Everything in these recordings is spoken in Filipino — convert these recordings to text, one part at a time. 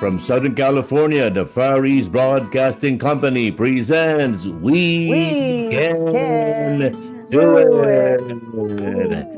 From Southern California, the Far East Broadcasting Company presents We, We Can, Can Do It. It.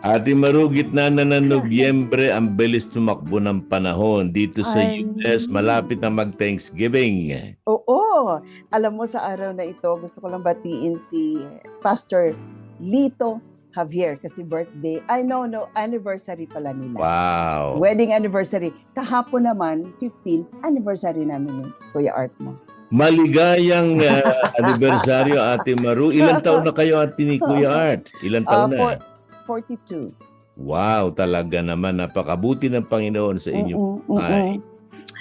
Ate Maru, gitna na ng Nobyembre, ang bilis tumakbo ng panahon. Dito sa Ay. US, malapit na mag-Thanksgiving. Oo. Alam mo sa araw na ito, gusto ko lang batiin si Pastor Lito Javier kasi birthday. I know, no, anniversary pala nila. Wow. Wedding anniversary. Kahapon naman, 15, anniversary namin yun, Kuya Art mo. Maligayang uh, anibersaryo, Ate Maru. Ilan taon na kayo, Ate ni Kuya Art? Ilan Ah, taon na? for- 42. Wow, talaga naman. Napakabuti ng Panginoon sa inyo. Mm-mm.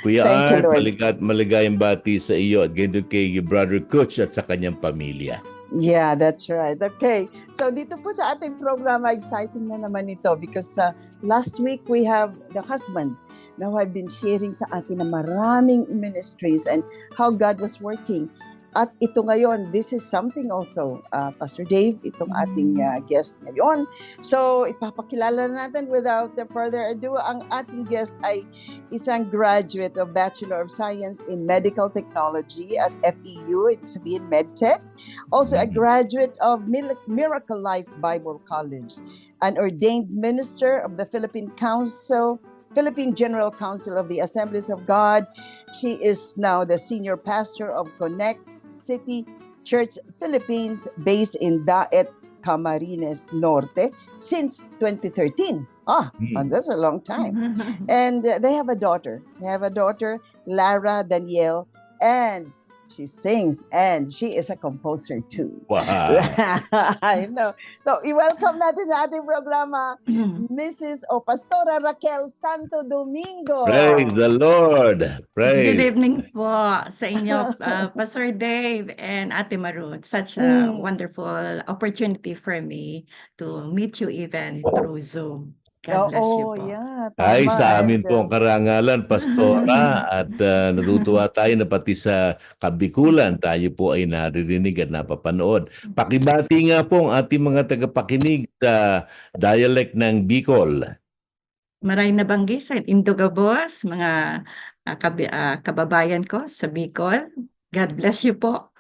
Kuya Thank you, Art, maligat, maligayang bati sa iyo at ganito kay Brother Coach at sa kanyang pamilya. Yeah, that's right. Okay. So dito po sa ating programa, exciting na naman ito because uh, last week we have the husband. Now I've been sharing sa atin na maraming ministries and how God was working. At ito ngayon, this is something also, uh, Pastor Dave, itong ating uh, guest ngayon. So ipapakilala na natin without further ado, ang ating guest ay isang graduate of Bachelor of Science in Medical Technology at FEU, ibig sabihin MedTech. Also a Mhm. graduate of Miracle Life Bible College, an ordained minister of the Philippine Council, Philippine General Council of the Assemblies of God. She is now the senior pastor of Connect City Church Philippines based in Daet, Camarines Norte since 2013. Ah, Hmm. that's a long time. And uh, they have a daughter. They have a daughter, Lara Danielle, and she sings and she is a composer too. Wow. I know. So, i-welcome natin sa ating programa, Mrs. o Pastora Raquel Santo Domingo. Praise the Lord. Good Praise. evening po sa inyo, uh, Pastor Dave and Ate Maru. Such a Mm. wonderful opportunity for me to meet you even through Zoom. God bless you po. yeah, Ay, sa amin po ang karangalan, Pastora, at uh, natutuwa tayo na pati sa kabikulan, tayo po ay naririnig at napapanood. Pakibati nga po ang ating mga tagapakinig sa dialect ng Bicol. Maray na banggi sa Indogabos, mga uh, kabi- uh, kababayan ko sa Bicol. God bless you po.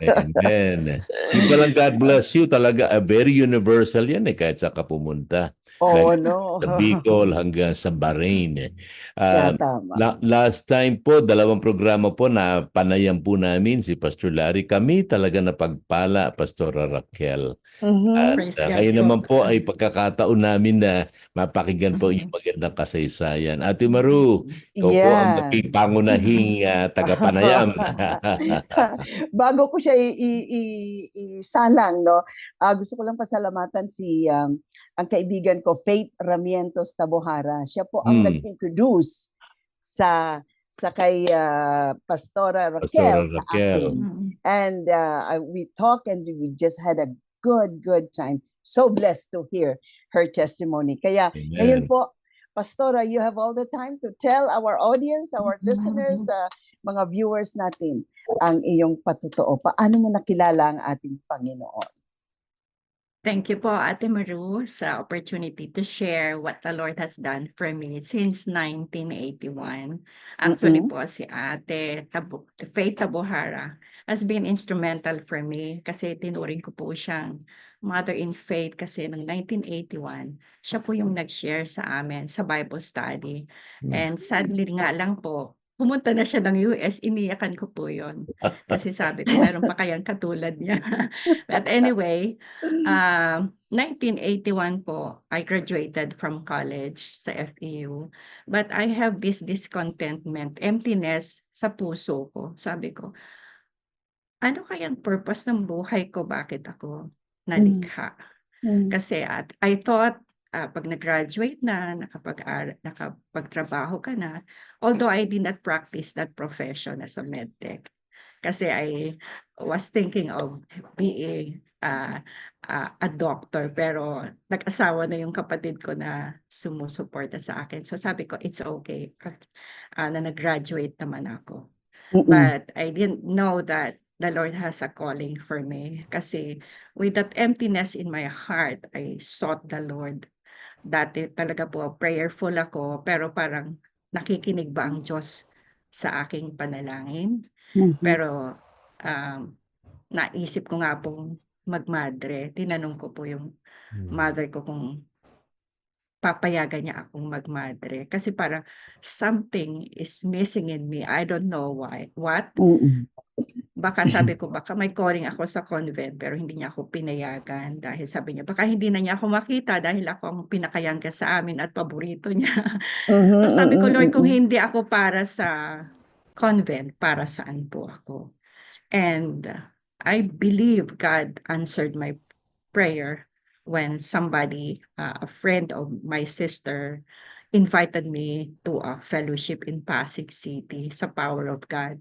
Amen. Di ba lang God bless you, talaga a very universal yan eh, kahit sa pumunta. Oo, no. Sa Bicol hanggang sa Bahrain. eh. Yeah, Ah, tama. La- last time po, dalawang programa po na panayam po namin si Pastor Larry. Kami talaga napagpala, Pastora Raquel. Mhm. At Praise uh, naman po ay pagkakataon namin na mapakinggan po yung magandang kasaysayan. Ate Maru, ikaw po ang Yeah. naging pangunahing uh, tagapanayam. Bago ko siya i- i- i- isalang, no, ah, gusto ko lang pasalamatan si um, ang kaibigan ko, Faith Ramientos Tabohara. Siya po ang Hmm. nag-introduce sa sa kay ah, Pastora Raquel Pastora sa Raquel. atin. Mm. And uh, we talk and we just had a good, good time. So blessed to hear her testimony. Kaya ngayon Amen. po, Pastora, you have all the time to tell our audience, our listeners, uh, mga viewers natin, ang iyong patotoo. Paano mo nakilala ang ating Panginoon? Thank you po, Ate Maru, sa opportunity to share what the Lord has done for me since 1981. Actually Mm-mm. po, si Ate Tabu Faith Tabuhara has been instrumental for me kasi tinuring ko po siyang mother in faith kasi ng 1981, siya po yung nag-share sa amin sa Bible study. Mm. And sadly nga lang po, pumunta na siya ng US, iniyakan ko po yon Kasi sabi ko, meron pa kayang katulad niya. But anyway, um, 1981 po, I graduated from college sa FEU. But I have this discontentment, emptiness sa puso ko. Sabi ko, ano kayang purpose ng buhay ko? Bakit ako nalikha? Mm. Kasi at I thought ah, pag nag-graduate na, nakapag nakapagtrabaho ka na, although I did not practice that profession as a medtech, kasi I was thinking of being ah, ah, a doctor, pero nag-asawa na yung kapatid ko na sumusuporta sa akin. So sabi ko, it's okay at ah, na nag-graduate naman ako. Mm-mm. But I didn't know that the Lord has a calling for me. Kasi with that emptiness in my heart, I sought the Lord. Dati talaga po, prayerful ako, pero parang nakikinig ba ang Diyos sa aking panalangin? Mhm. Pero um, naisip ko nga pong magmadre. Tinanong ko po yung Hmm. mother ko kung papayagan niya akong magmadre. Kasi parang something is missing in me. I don't know why. What? Mm-mm. Baka sabi ko, baka may calling ako sa convent pero hindi niya ako pinayagan dahil sabi niya, baka hindi na niya ako makita dahil ako ang pinakayangga sa amin at paborito niya. Mhm, So sabi ko, mm, Lord, kung mm, hindi ako para sa convent, para saan po ako? And I believe God answered my prayer when somebody, uh, a friend of my sister, invited me to a fellowship in Pasig City sa Power of God.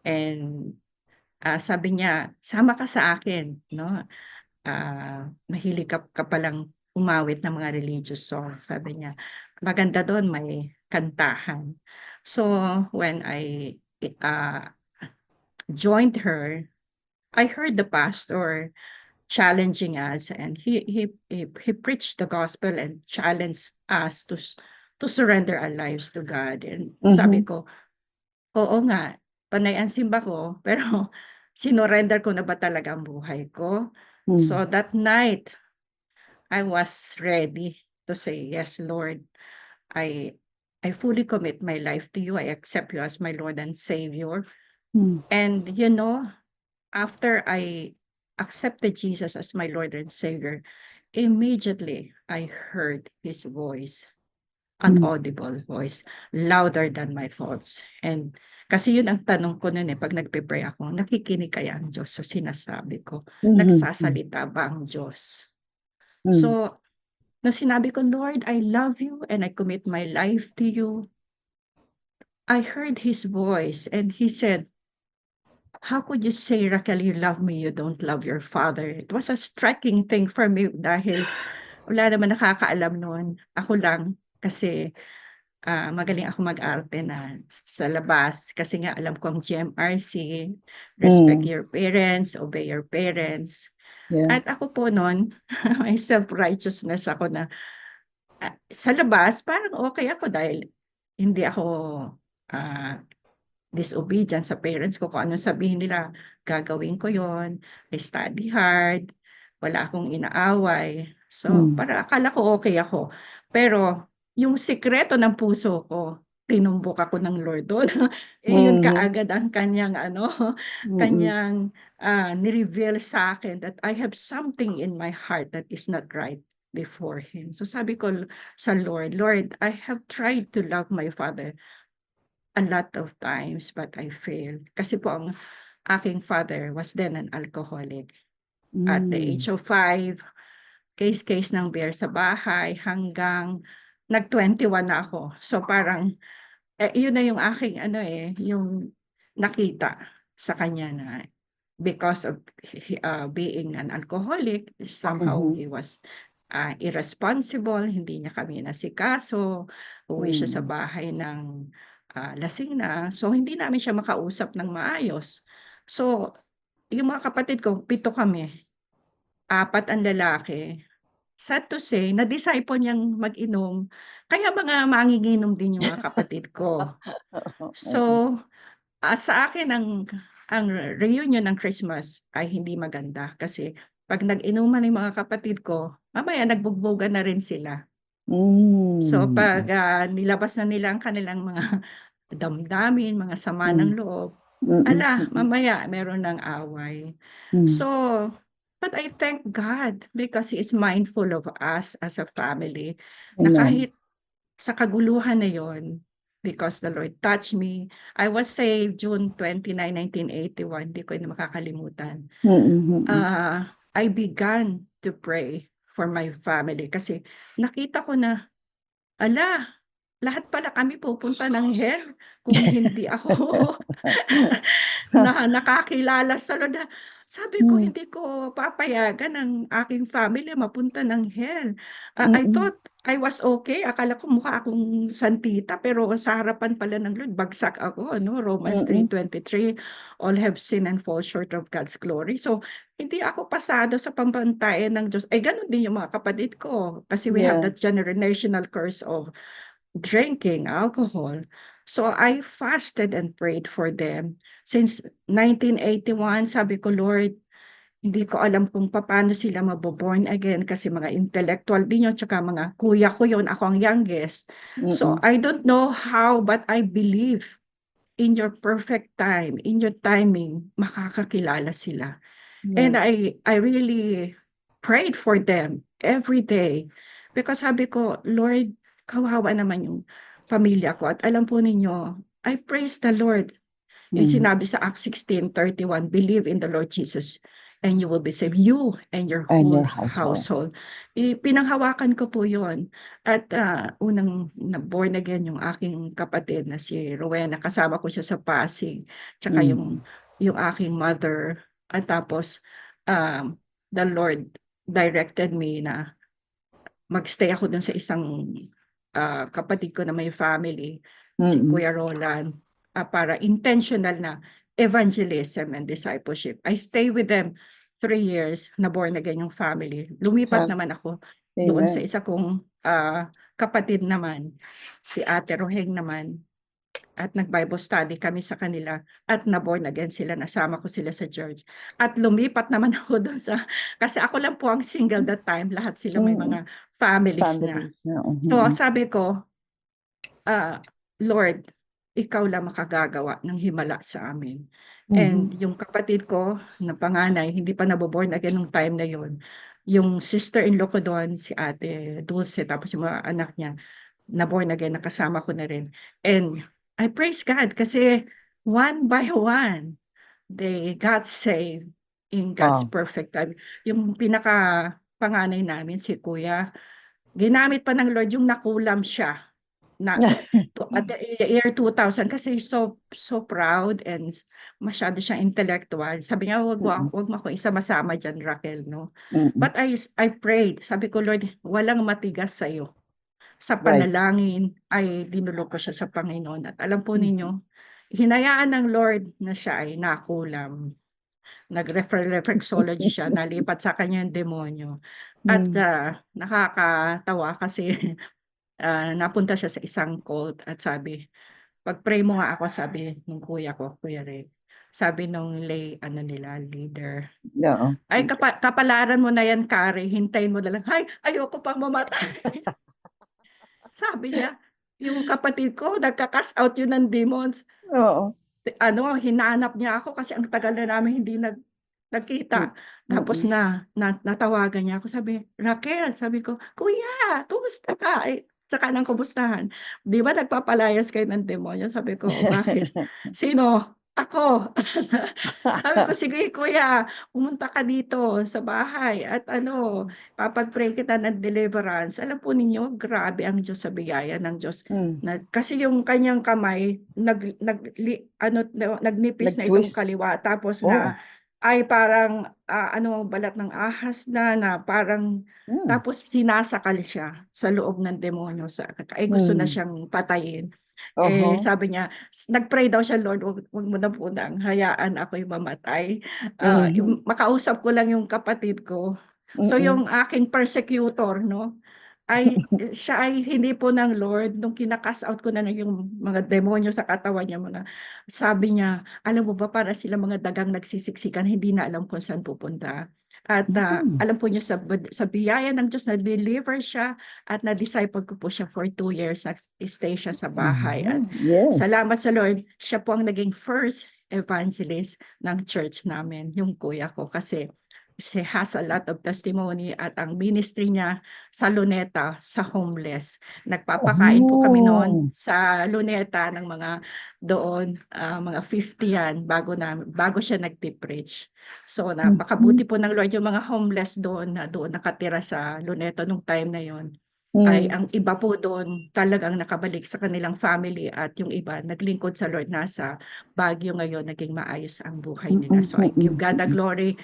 And ah, sabi niya, sama ka sa akin, no? Ah, mahilig ka, ka palang umawit ng mga religious songs. Sabi niya, maganda doon, may kantahan. So, when I uh, joined her, I heard the pastor challenging us and he he he, he preached the gospel and challenged us to to surrender our lives to God. And sabi ko, oo nga, panay ang simba ko, pero sinorender ko na ba talaga ang buhay ko? mm. So that night, I was ready to say, yes, Lord, I I fully commit my life to you. I accept you as my Lord and Savior. Mm. And you know, after I accepted Jesus as my Lord and Savior, immediately I heard his voice, an Mm. audible voice, louder than my thoughts. And kasi yun ang tanong ko noon eh, pag nagpe-pray ako, nakikinig kaya ang Diyos sa sinasabi ko? Mhm, Nagsasalita ba ang Diyos? mm. So, nung sinabi ko, Lord, I love you and I commit my life to you, I heard His voice and He said, How could you say, Raquel, you love me, you don't love your father? It was a striking thing for me dahil wala naman nakakaalam noon. Ako lang kasi ah, magaling ako mag-arte na sa labas kasi nga alam ko ang GMRC, respect Mm. your parents, obey your parents. Yeah. At ako po noon, may self-righteousness ako na ah, sa labas, parang okay ako dahil hindi ako ah, disobedient sa parents ko. Kung anong sabihin nila, gagawin ko yon I study hard, wala akong inaaway. So, Mm. para akala ko okay ako. Pero, yung sikreto ng puso ko, tinumbok ako ng Lord doon. eh, yun kaagad ang kanyang ano, Mm-mm. kanyang ah, ni-reveal sa akin that I have something in my heart that is not right before Him. So sabi ko sa Lord, Lord, I have tried to love my father a lot of times but I failed. Kasi po ang aking father was then an alcoholic. At the Mm. age of five, case-case ng beer sa bahay hanggang nag-21 na ako. So parang eh, yun na yung aking ano eh, yung nakita sa kanya na because of uh, being an alcoholic, somehow Mhm. he was uh, irresponsible, hindi niya kami nasikaso, uwi siya sa Mm. bahay ng ah, lasing na. So hindi namin siya makausap ng maayos. So yung mga kapatid ko, pito kami, apat ang lalaki. Sad to say, na-disciple niyang mag-inom, kaya mga manginginom din yung mga kapatid ko. So, ah, sa akin ang ang reunion ng Christmas ay hindi maganda kasi pag nag-inuman yung mga kapatid ko, mamaya nagbugbugan na rin sila. So Mm. pag ah, nilabas na nila ang kanilang mga damdamin, mga sama Mm. ng loob, Mm-mm, ala, mamaya meron ng away. mm. So, but I thank God because He is mindful of us as a family na Amen. kahit sa kaguluhan na yon because the Lord touched me. I was saved June 29, 1981. Hindi ko na makakalimutan. Mm-mm. Ah, I began to pray for my family. Kasi nakita ko na, ala, lahat pala kami pupunta ng hell kung hindi ako na nakakilala sa Lord. Sabi ko, Hmm. hindi ko papayagan ang aking family mapunta ng hell. Ah, I thought I was okay. Akala ko mukha akong santita pero sa harapan pala ng Lord, bagsak ako. Ano? Romans Mm-mm. 3.23, all have sinned and fall short of God's glory. So, hindi ako pasado sa pambantayan ng Diyos. Ay, ganun din yung mga kapatid ko. Kasi we have Yeah. that generational curse of drinking alcohol. So I fasted and prayed for them. Since 1981, sabi ko, Lord, hindi ko alam kung paano sila maboborn again kasi mga intellectual din yun, tsaka mga kuya ko yun, ako ang youngest. So Mm-mm. I don't know how, but I believe in your perfect time, in your timing, makakakilala sila. And Yeah. I I really prayed for them every day. Because sabi ko, Lord, kawawa naman yung pamilya ko. At alam po ninyo, I praise the Lord. Yung Mm. sinabi sa Acts 16:31, believe in the Lord Jesus and you will be saved. You and your And whole your household. household. I, pinanghawakan ko po yon At ah, unang na born again yung aking kapatid na si Rowena. Kasama ko siya sa Pasig. Tsaka Mm. yung, yung aking mother. At tapos, um, the Lord directed me na magstay ako dun sa isang ah, kapatid ko na may family, si Mm-mm. Kuya Roland, ah, para intentional na evangelism and discipleship. I stay with them three years na born again yung family. Lumipat Ha- naman ako doon sa Amen. isa kong ah, kapatid naman, si Ate Roheng naman. At nag-Bible study kami sa kanila at na-born again sila, nasama ko sila sa church. At lumipat naman ako doon sa, kasi ako lang po ang single that time, lahat sila may mga families na. Families na. So mhm. sabi ko, ah, Lord, ikaw lang makagagawa ng himala sa amin. And Mhm. yung kapatid ko na panganay, hindi pa naboborn again nung time na yon. Yung sister-in-law ko doon, si Ate Dulce, tapos yung mga anak niya, na born again, nakasama ko na rin. And I praise God kasi one by one, they got saved in God's Wow. perfect time. Yung pinaka panganay namin, si Kuya, ginamit pa ng Lord yung nakulam siya na to, at the year 2000 kasi so so proud and masyado siyang intellectual. Sabi niya, wag, wag, Mm-mm. wag mo ako isama-sama dyan, Raquel, no? Mm-mm. But I, I prayed. Sabi ko, Lord, walang matigas sa'yo. Sa Right. panalangin ay dinulog ko siya sa Panginoon. At alam po Mhm. ninyo, hinayaan ng Lord na siya ay nakulam. Nag-reflexology siya, nalipat sa kanya yung demonyo. At ah, nakakatawa kasi ah, napunta siya sa isang cult at sabi, pag-pray mo nga ako, sabi nung kuya ko, Kuya Ray. Sabi nung lay, ano nila, leader, Oo. ay, kapa- kapalaran mo na yan, Kari. Hintayin mo na lang. Ay, ayoko pang mamatay. Sabi niya, yung kapatid ko, nagka-cast out yun ng demons. Oo. Ano, hinanap niya ako kasi ang tagal na namin hindi nag nagkita. Tapos na, na natawagan niya ako. Sabi, Raquel, sabi ko, Kuya, kumusta ka? Ay, saka nang kumustahan. Di ba nagpapalayas kayo ng demonyo? Sabi ko, "O, bakit? Sino? Ako. Sabi ko, sige kuya, pumunta ka dito sa bahay at ano, papag-pray kita ng deliverance. Alam po ninyo, grabe ang Diyos sa biyaya ng Diyos. Mm. Na, kasi yung kanyang kamay, nag, nag, li- ano, na- nagnipis na itong Nag-twist. kaliwa. Tapos Oh. na, ay parang, ah, ano, balat ng ahas na, na parang, Mm. tapos sinasakal siya sa loob ng demonyo. Sa, ay gusto na Mm. siyang patayin. Eh, Oho. sabi niya, nag-pray daw siya, Lord, wag, wag mo na po nang hayaan ako'y mamatay. Ah, Mhm. yung, makausap ko lang yung kapatid ko. So yung aking persecutor, no, ay siya ay hindi po ng Lord nung kinakas out ko na na yung mga demonyo sa katawan niya mga sabi niya alam mo ba para sila mga dagang nagsisiksikan hindi na alam kung saan pupunta at ah, Mm. alam po niyo sa sa biyaya ng Diyos na deliver siya at na disciple ko po siya for two years nag-stay siya sa bahay at Mhm. Yes. Salamat sa Lord, siya po ang naging first evangelist ng church namin, yung kuya ko. Kasi she has a lot of testimony at ang ministry niya sa Luneta, sa homeless. Nagpapakain po kami Oh. noon sa Luneta ng mga doon, ah, mga 50 yan bago na bago siya nagti-preach. So napakabuti po ng Lord yung mga homeless doon na doon nakatira sa Luneta nung time na yon ay Mm. ang iba po doon talagang nakabalik sa kanilang family at yung iba naglingkod sa Lord nasa Baguio ngayon naging maayos ang buhay nila. So I give God the glory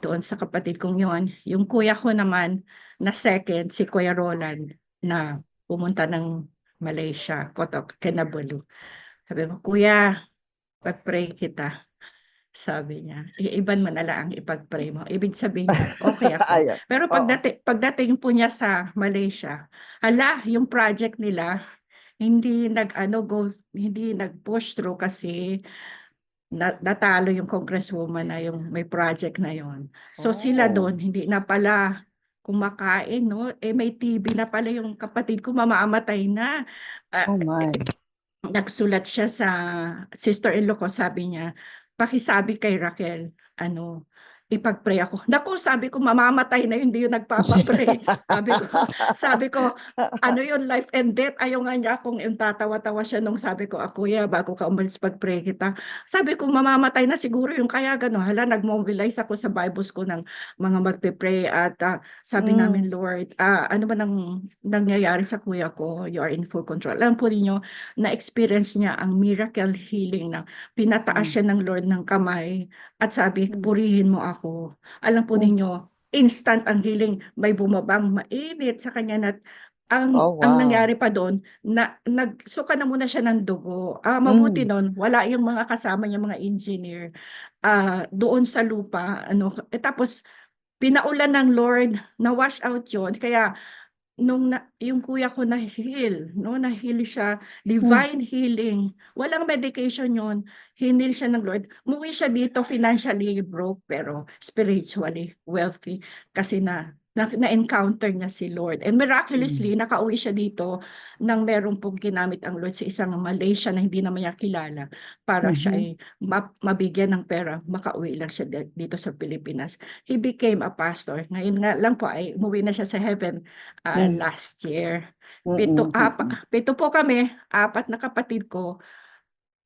doon sa kapatid kong yon. Yung kuya ko naman na second, si Kuya Roland na pumunta ng Malaysia, Kotok, Kinabalu. Sabi ko, Kuya, pag-pray kita. Sabi niya, iiban mo na lang ipag-pray mo. Ibig sabihin, okay ako. Ayun. Pero pagdating, pagdating po niya sa Malaysia, hala, yung project nila, hindi nag ano go hindi nag-push through kasi na, natalo yung congresswoman na yung may project na yon. So sila Oh. doon hindi na pala kumakain no eh may TB na pala yung kapatid ko mamamatay na Ah, Oh my. nagsulat siya sa sister-in-law ko, sabi niya, pakisabi kay Raquel, ano, ipag-pray ako. Naku, sabi ko, mamamatay na yun, hindi yun nagpapapray. sabi ko, sabi ko, ano yun, life and death. Ayaw nga niya akong yung tatawa-tawa siya nung sabi ko, ah, kuya, bago ka umalis pag-pray kita. Sabi ko, mamamatay na siguro yung kaya gano'n. Hala, nag-mobilize ako sa Bibles ko ng mga magpe-pray at ah, sabi Mm. namin, Lord, ah, ano ba nang nangyayari sa kuya ko? You are in full control. Alam po ninyo, na-experience niya ang miracle healing na pinataas Mm. siya ng Lord ng kamay at sabi, Mm. purihin mo ako. Alam po Mm. ninyo, instant ang healing. May bumabang mainit sa kanya na ang Oh, ang wow. nangyari pa doon na nagsuka na muna siya ng dugo. Ah, mabuti Mm. noon, wala yung mga kasama niya mga engineer ah, doon sa lupa ano eh, tapos pinaulan ng Lord na wash out yon kaya nung na, yung kuya ko na heal no? Na heal siya divine healing. Walang medication yon hinil siya ng Lord. Muwi siya dito financially broke pero spiritually wealthy. Kasi na na, na-encounter niya si Lord. And miraculously nakauwi siya dito nang meron pong ginamit ang Lord sa isang Malaysia na hindi naman niya kilala para siya Mhm. ay ma- mabigyan ng pera makauwi lang siya di- dito sa Pilipinas. He became a pastor. Ngayon nga lang po ay umuwi na siya sa heaven ah, Mm. last year. Pito, Mm-mm, apa, pito po kami, apat na kapatid ko,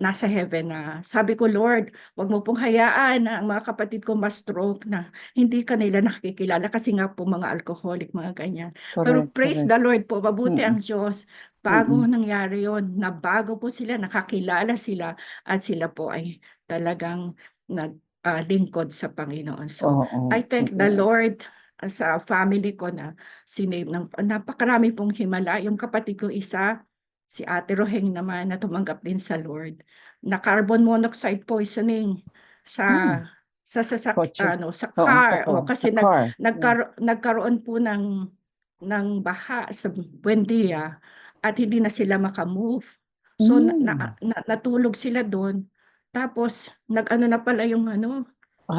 nasa heaven na. Sabi ko, Lord, wag mo pong hayaan na ang mga kapatid ko ma-stroke na hindi kanila nakikilala kasi nga po mga alcoholic, mga ganyan. Pero Correct, praise correct. the Lord po, mabuti Mm-mm. ang Diyos. Bago Mm-mm. nangyari yon na bago po sila, nakakilala sila at sila po ay talagang naglingkod sa Panginoon. So, Oo. I thank the Mm-mm. Lord uh, sa family ko na sinave ng napakarami pong himala. Yung kapatid ko isa, si Ate Roheng naman na tumanggap din sa Lord na carbon monoxide poisoning sa Hmm. sa sa, ano sa Oo, sa car car. o kasi Sa nag, car. Yeah. nagkaro- nagkaroon po ng ng baha sa Buendia at hindi na sila makamove. So na, Mm. na- na- natulog sila doon. Tapos nag-ano na pala yung ano,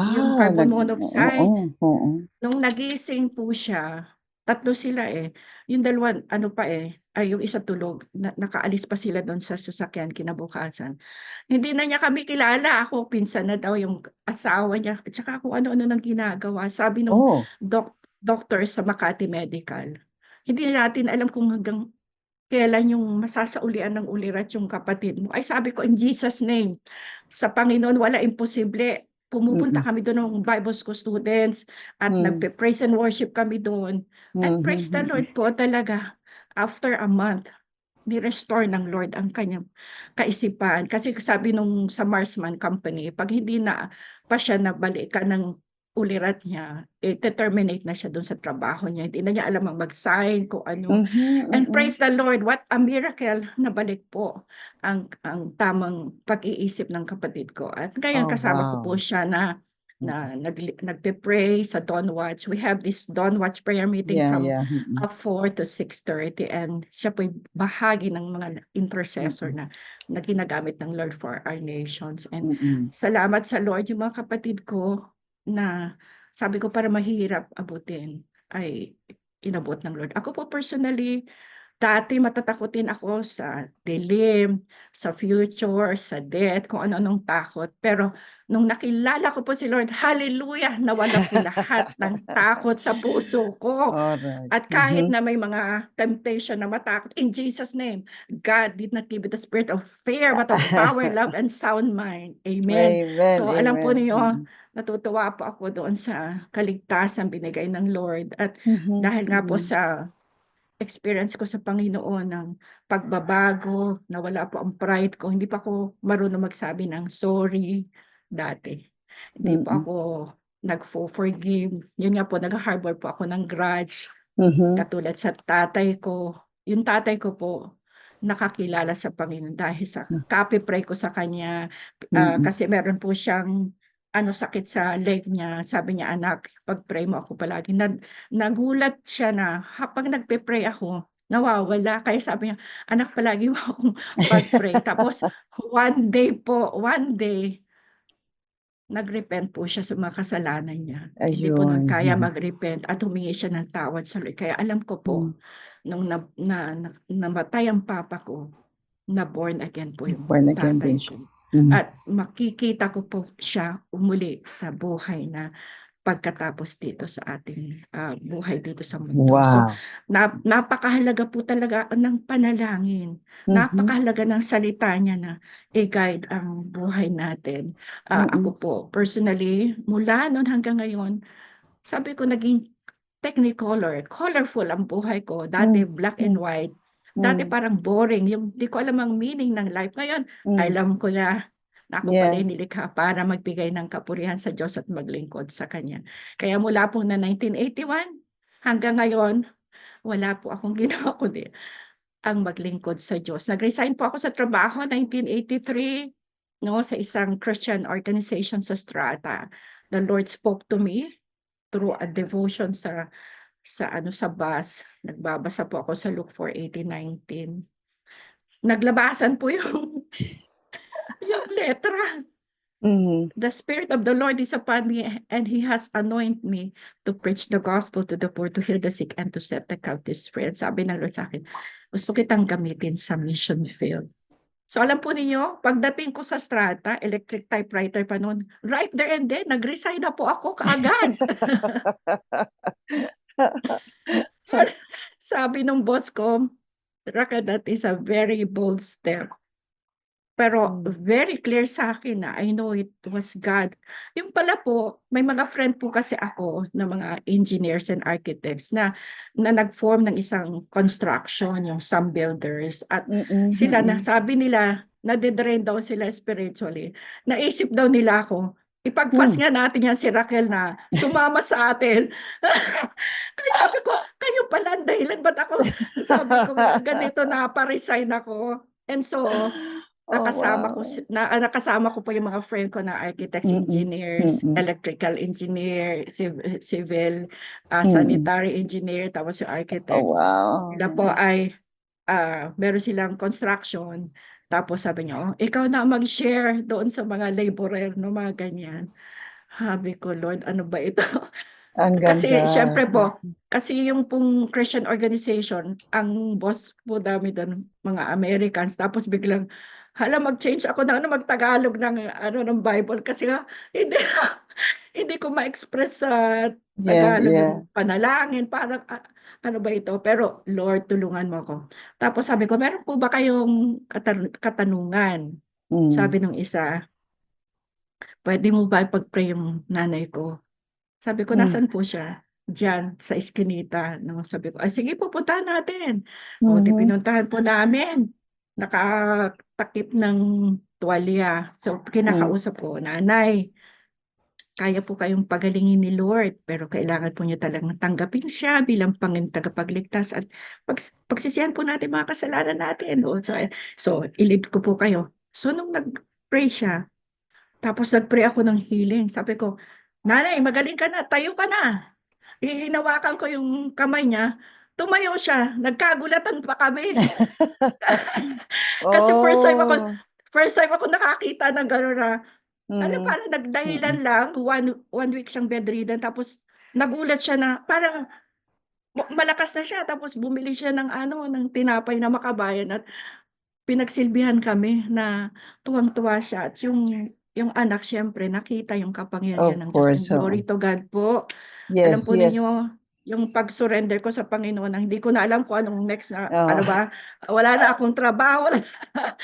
yung Ah, carbon nag, monoxide. oo, oo. Nung nagising po siya, tatlo sila eh. Yung dalawa, ano pa eh, ay yung isa tulog, na, nakaalis pa sila doon sa sasakyan kinabukasan. Hindi na niya kami kilala. Ako, pinsan na daw yung asawa niya. At saka kung ano-ano nang ginagawa. Sabi nung Oh, doc, doctor sa Makati Medical. Hindi natin alam kung hanggang kailan yung masasaulian ng ulirat yung kapatid mo. Ay sabi ko, in Jesus name, sa Panginoon wala imposible. Pumupunta Mm-mm. kami doon ng Bible School students at Mm. nagpe-praise and worship kami doon. And praise the Mhm, Lord po talaga. After a month, ni-restore ng Lord ang kanyang kaisipan. Kasi sabi nung sa Marsman Company, pag hindi na pa siya nabalikan ng ulirat niya, eh, terminate na siya doon sa trabaho niya. Hindi na niya alam ang mag-sign, kung ano. Mhm, And mm. praise the Lord, what a miracle na balik po ang ang tamang pag-iisip ng kapatid ko. At ngayon Oh, kasama ko po wow. siya na na nag nagpe-pray sa Dawn Watch. We have this Dawn Watch prayer meeting Yeah, from yeah. mm-mm. uh, 4 to 6:30 and siya po bahagi ng mga intercessor na na ginagamit ng Lord for our nations. And Mm-mm. salamat sa Lord yung mga kapatid ko na sabi ko para mahirap abutin ay inabot ng Lord. Ako po personally, dati matatakutin ako sa dilim, sa future, sa death, kung ano-anong takot. Pero nung nakilala ko po si Lord, hallelujah, nawala po lahat ng takot sa puso ko. Alright. At kahit Mhm. na may mga temptation na matakot, in Jesus' name, God did not give you the spirit of fear, but of power, love, and sound mind. Amen. Amen. So, alam po amen. ninyo, Mhm. Natutuwa po ako doon sa kaligtasan binigay ng Lord. At Mhm. dahil nga po Mhm. sa experience ko sa Panginoon ng pagbabago, nawala po ang pride ko. Hindi pa ako marunong magsabi ng sorry dati. Hindi po Mm-mm. ako nag-forgive. Yun nga po, nag-harbor po ako ng grudge. Mhm. Katulad sa tatay ko. Yung tatay ko po, nakakilala sa Panginoon dahil sa Hmm. copy pray ko sa kanya. Ah, Mm-mm. kasi meron po siyang ano sakit sa leg niya. Sabi niya, anak, pag-pray mo ako palagi. Nag, nagulat siya na habang nagpe-pray ako, nawawala. Kaya sabi niya, anak, palagi mo akong pag-pray. Tapos, one day po, one day, nagrepent po siya sa mga kasalanan niya. Hindi po Ayun. nagkaya mag-repent at humingi siya ng tawad sa Lord. Kaya alam ko po, Mm. nung na, na, na- namatay ang papa ko, na born again po yung Born again tatay ko. Mhm. At makikita ko po siya umuli sa buhay na pagkatapos dito sa ating ah, buhay dito sa mundo. So, Wow. na, napakahalaga po talaga ng panalangin. Mhm. Napakahalaga ng salita niya na i-guide ang buhay natin. Ah, Mm-mm. Ako po, personally, mula noon hanggang ngayon, sabi ko naging technicolor, colorful ang buhay ko. Dati black and white. Dati Mm. parang boring. Yung di ko alam ang meaning ng life. Ngayon, Mm. alam ko na na ako Yeah. pala yung nilikha para magbigay ng kapurihan sa Diyos at maglingkod sa Kanya. Kaya mula po na 1981 hanggang ngayon, wala po akong ginawa kundi ang maglingkod sa Diyos. Nag-resign po ako sa trabaho 1983 no sa isang Christian organization sa Strata. The Lord spoke to me through a devotion sa sa ano sa bus. Nagbabasa po ako sa Luke 4:18-19. Naglabasan po yung yung letra. Mhm. The Spirit of the Lord is upon me, and He has anointed me to preach the gospel to the poor, to heal the sick, and to set the captives free. And sabi ng Lord sa akin, gusto kitang gamitin sa mission field. So alam po ninyo, pagdating ko sa strata, electric typewriter pa noon, right there and then, nag-resign na po ako kaagad. Sabi ng boss ko, Raka, that is a very bold step. Pero very clear sa akin na I know it was God. Yung pala po, may mga friend po kasi ako na mga engineers and architects na na nag-form ng isang construction, yung some builders at Mm-mm. sila na sabi nila nade-drain daw sila spiritually. Naisip daw nila ako, ipag-fast nga natin yan si Raquel na sumama sa atin. Kaya sabi ko, kayo pala ang dahilan ba't ako sabi ko ganito na pa-resign ako. And so, Oh, nakasama ko wow. si- na, ah, nakasama ko po yung mga friend ko na architects, engineers, Mm-mm. electrical engineer, civ- civil, Mm-mm. sanitary engineer, tapos yung architect. Oh, wow. Sila po ay ah, meron silang construction. Tapos sabi niya, oh, ikaw na mag-share doon sa mga laborer, no, mga ganyan. Sabi ko, Lord, ano ba ito? Ang Kasi ganda. syempre po, kasi yung pong Christian organization, ang boss po dami doon, mga Americans, tapos biglang, hala mag-change ako na ano, mag-Tagalog ng, ano, ng Bible kasi nga, hindi, hindi ko ma-express sa Yeah, Tagalog yeah. yung panalangin, parang, ah, ano ba ito? Pero, Lord, tulungan mo ako. Tapos sabi ko, meron po ba kayong katan- katanungan? Mm. Sabi nung isa, pwede mo ba ipag-pray yung nanay ko? Sabi ko, Mm. nasan po siya? Diyan, sa Eskinita. No? Sabi ko, ay sige, pupuntahan natin. O, di Mhm. pinuntahan po namin. Nakatakip ng tuwalya. So, kinakausap ko, nanay, kaya po kayong pagalingin ni Lord, pero kailangan po niyo talagang tanggapin siya bilang Panginoon tagapagligtas at pags- pagsisihan po natin mga kasalanan natin. O, so, so, ilid ko po kayo. So, nung nag-pray siya, tapos nag-pray ako ng healing, sabi ko, Nanay, magaling ka na, tayo ka na. Hihinawakan ko yung kamay niya, tumayo siya, nagkagulatan pa kami. Kasi first time ako, Oh. first time ako nakakita ng gano'n na, ano, Mm. parang nagdahilan lang, one, one week siyang bedridden, tapos nagulat siya na, parang, ma- malakas na siya tapos bumili siya ng ano, ng tinapay na makabayan at pinagsilbihan kami na tuwang-tuwa siya at yung yung anak siyempre nakita yung kapangyarihan Of ng Diyos. course, And glory to God po. Alam Yes, po yes. ninyo, yung pag-surrender ko sa Panginoon na hindi ko na alam kung anong next na, Ah. ano ba, wala na akong trabaho. wala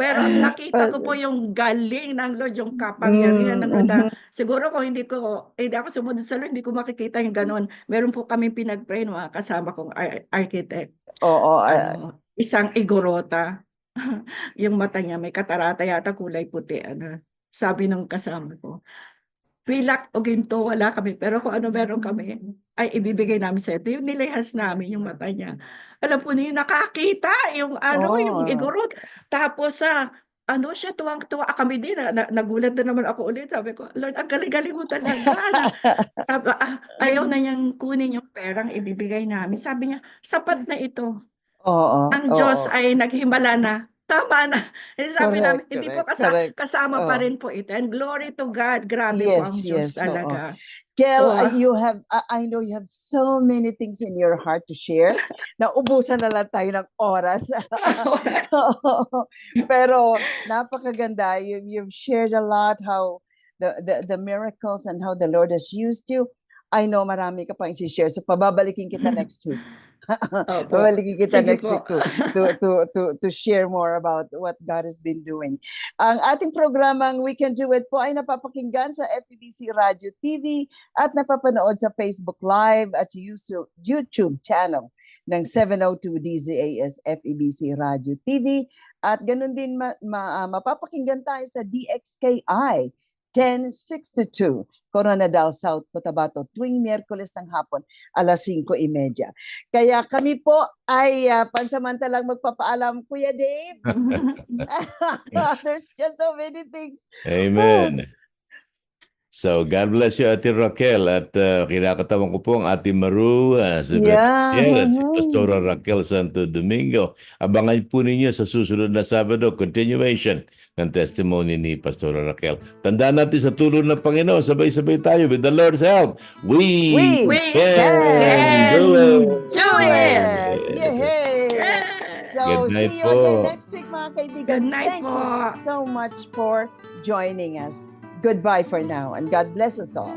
Pero nakita ko po yung galing ng Lord, yung kapangyarihan ng Lord. Mm, na Siguro kung hindi ko, eh, hindi ako sumunod sa Lord, hindi ko makikita yung ganon. Meron po kami pinag-pray, no, kasama kong ar- architect. Oo, ah, Ano, isang igorota. yung mata niya, may katarata yata kulay puti. Ano, sabi ng kasama ko, pilak o ginto, wala kami. Pero kung ano meron kami, ay ibibigay namin sa ito. Yung nilihas namin yung mata niya. Alam po niyo, nakakita yung ano, yung Oh. igorot. Tapos sa ano siya, tuwang-tuwa Ah, kami din. Na, na- nagulat na naman ako ulit. Sabi ko, Lord, ang galing-galing mo talaga. Na, sabi, ah, ayaw na niyang kunin yung perang ibibigay namin. Sabi niya, sapat na ito. oo, Ang Diyos oo. ay naghimala na. Tama na. Eh, sabi namin, Correct, hindi po correct, kasa- correct. kasama pa Oo. rin po ito. And glory to God. Grabe po ang Yes, Diyos yes, oo. talaga. Kel, So, uh, you have, I I know you have so many things in your heart to share. Naubusan na lang tayo ng oras. Pero napakaganda. You, you've shared a lot how the, the, the miracles and how the Lord has used you. I know marami ka pang i-share. So pababalikin kita next week. Opo. Pabalikin kita Sige next po. week to, to, to, to, to share more about what God has been doing. Ang ating programang We Can Do It po ay napapakinggan sa FEBC Radio TV at napapanood sa Facebook Live at YouTube, YouTube channel ng 702 DZAS FEBC Radio TV at ganun din ma, ma- mapapakinggan tayo sa DXKI 1062 Coronadal South Cotabato tuwing Miyerkules ng hapon alas 5.30. Kaya kami po ay ah, pansamantalang magpapaalam Kuya Dave. There's just so many things. Amen. So, God bless you, Ate Raquel. At uh, kinakatawan ko po ang Ate Maru, uh, si Yeah. Beth at si mhm. Pastora Raquel Santo Domingo. Abangan po ninyo sa susunod na Sabado, continuation ng testimony ni Pastora Raquel. Tandaan natin sa tulong ng Panginoon, sabay-sabay tayo with the Lord's help. We, We We can, can do it. do it. Yeah. So, Good night see you again po. next week, mga kaibigan. Good night Thank po. you so much for joining us. Goodbye for now, and God bless us all.